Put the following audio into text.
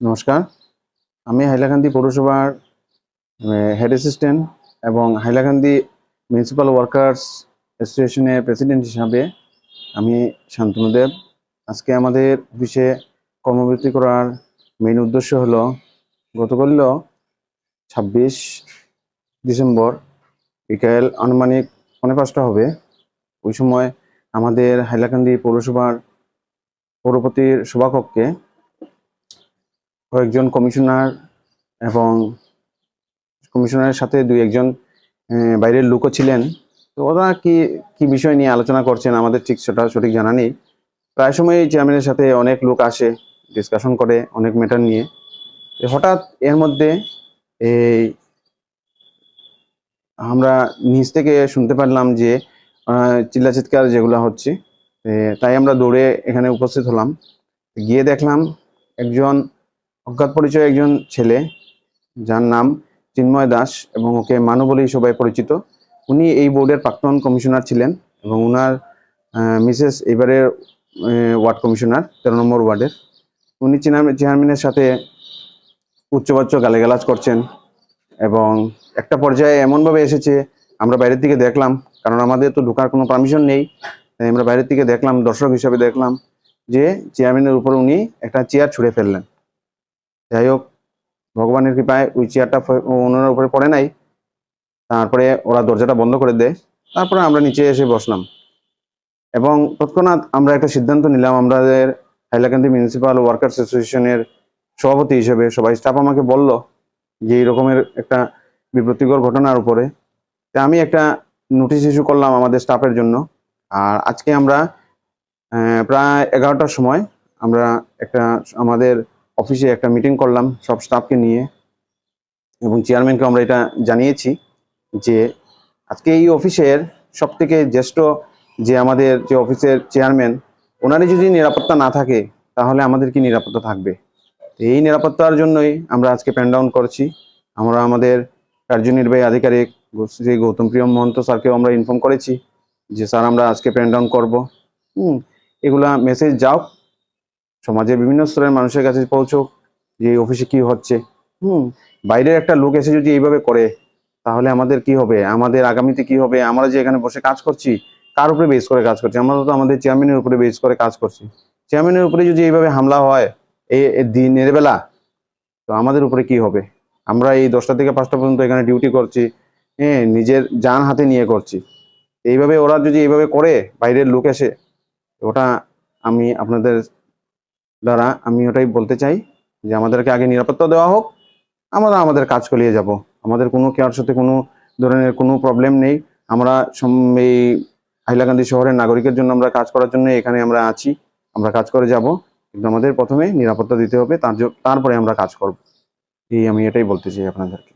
নমস্কার। আমি হাইলাকান্দি পৌরসভার হেড অ্যাসিস্ট্যান্ট এবং হাইলাকান্দি মিউনিসিপ্যাল ওয়ার্কার্স অ্যাসোসিয়েশনের প্রেসিডেন্ট হিসাবে আমি শান্তনুদেব আজকে আমাদের অফিসে কর্মবৃত্তি করার মেইন উদ্দেশ্য হলো, গতকাল ছাব্বিশ ডিসেম্বর বিকেল আনুমানিক পৌনে পাঁচটা হবে। ওই সময় আমাদের হাইলাকান্দি পৌরসভার পৌরপতির সভাকক্ষে কয়েকজন কমিশনার এবং কমিশনারের সাথে দুই একজন বাইরের লোকও ছিলেন। তো ওরা কি কি বিষয় নিয়ে আলোচনা করছেন আমাদের ঠিক সেটা সঠিক জানা নেই। প্রায় সময় চেয়ারম্যানের সাথে অনেক লোক আসে ডিসকাশন করে, অনেক ম্যাটার নিয়ে। হঠাৎ এর মধ্যে এই আমরা নিচ থেকে শুনতে পারলাম যে চিল্লা চিৎকার যেগুলো হচ্ছে তাই আমরা দৌড়ে এখানে উপস্থিত হলাম। গিয়ে দেখলাম একজন অজ্ঞাত পরিচয় একজন ছেলে, যার নাম চিন্ময় দাস এবং ওকে মানু বলেই সবাই পরিচিত। উনি এই বোর্ডের প্রাক্তন কমিশনার ছিলেন এবং উনার মিসেস এবারের ওয়ার্ড কমিশনার, তেরো নম্বর ওয়ার্ডের। উনি চেয়ারম্যান চেয়ারম্যানের সাথে উচ্চবাচ্য গালিগালাজ করছেন এবং একটা পর্যায়ে এমনভাবে এসেছে, আমরা বাইরের দিকে দেখলাম, কারণ আমাদের তো ঢোকার কোনো পারমিশন নেই, তাই আমরা বাইরের দিকে দেখলাম, দর্শক হিসাবে দেখলাম যে চেয়ারম্যানের উপর উনি একটা চেয়ার ছুঁড়ে ফেললেন। যাই হোক, ভগবানের কৃপায় ওই চেয়ারটা ওনার উপরে পড়ে নাই। তারপরে ওরা দরজাটা বন্ধ করে দেয়। তারপরে আমরা নিচে এসে বসলাম। এবং তৎক্ষণাৎ আমরা একটা সিদ্ধান্ত নিলাম, আমাদের হাইলাকান্দি মিউনিসিপাল ওয়ার্কার্স অ্যাসোসিয়েশনের সভাপতি হিসেবে সবাই স্টাফ আমাকে বলল যে, এই রকমের একটা বিব্রতিকর ঘটনার উপরে। তা আমি একটা নোটিশ ইস্যু করলাম আমাদের স্টাফের জন্য। আর আজকে আমরা প্রায় এগারোটার সময় আমরা একটা, আমাদের অফিসে একটা মিটিং করলাম সব স্টাফকে নিয়ে এবং চেয়ারম্যানকে আমরা এটা জানিয়েছি যে আজকে এই অফিসের সব থেকে জ্যেষ্ঠ যে আমাদের যে অফিসের চেয়ারম্যান ওনারই যদি নিরাপত্তা না থাকে, তাহলে আমাদের কি নিরাপত্তা থাকবে? এই নিরাপত্তার জন্যই আমরা আজকে প্যান ডাউন করছি। আমরা আমাদের কার্যনির্বাহী আধিকারিক শ্রী গৌতম প্রিয় মহন্ত স্যারকেও আমরা ইনফর্ম করেছি যে স্যার, আমরা আজকে প্যান ডাউন করব। হুম, এগুলা মেসেজ যাও। সমাজের বিভিন্ন স্তরের মানুষের কাছে পৌঁছুক যে অফিসে কি হচ্ছে। হুম, বাইরের একটা লোক এসে যদি এইভাবে করে, তাহলে আমাদের কি হবে? আমাদের আগামীতে কি হবে? আমরা যে এখানে বসে কাজ করছি, কার উপরে বেস করে কাজ করছি? আমরা তো আমাদের চেয়ারম্যানের উপরে বেস করে কাজ করছি। চেয়ারম্যানের উপরে যদি এইভাবে হামলা হয় এই দিনের বেলা, তো আমাদের উপরে কি হবে? আমরা এই দশটা থেকে পাঁচটা পর্যন্ত এখানে ডিউটি করছি হ্যাঁ নিজের যান হাতে নিয়ে করছি। এইভাবে ওরা যদি এইভাবে করে, বাইরের লোক এসে, ওটা আমি আপনাদের দ্বারা আমি ওটাই বলতে চাই যে আমাদেরকে আগে নিরাপত্তা দেওয়া হোক, আমরা আমাদের কাজ চালিয়ে যাব। আমাদের কোনো কেয়ার সাথে কোনো ধরনের কোনো প্রবলেম নেই। আমরা এই হাইলাকান্দি শহরের নাগরিকের জন্য আমরা কাজ করার জন্য এখানে আমরা আছি। আমরা কাজ করে যাব, কিন্তু আমাদের প্রথমে নিরাপত্তা দিতে হবে, তার তারপরে আমরা কাজ করব। এই আমি এটাই বলতে চাই আপনাদেরকে।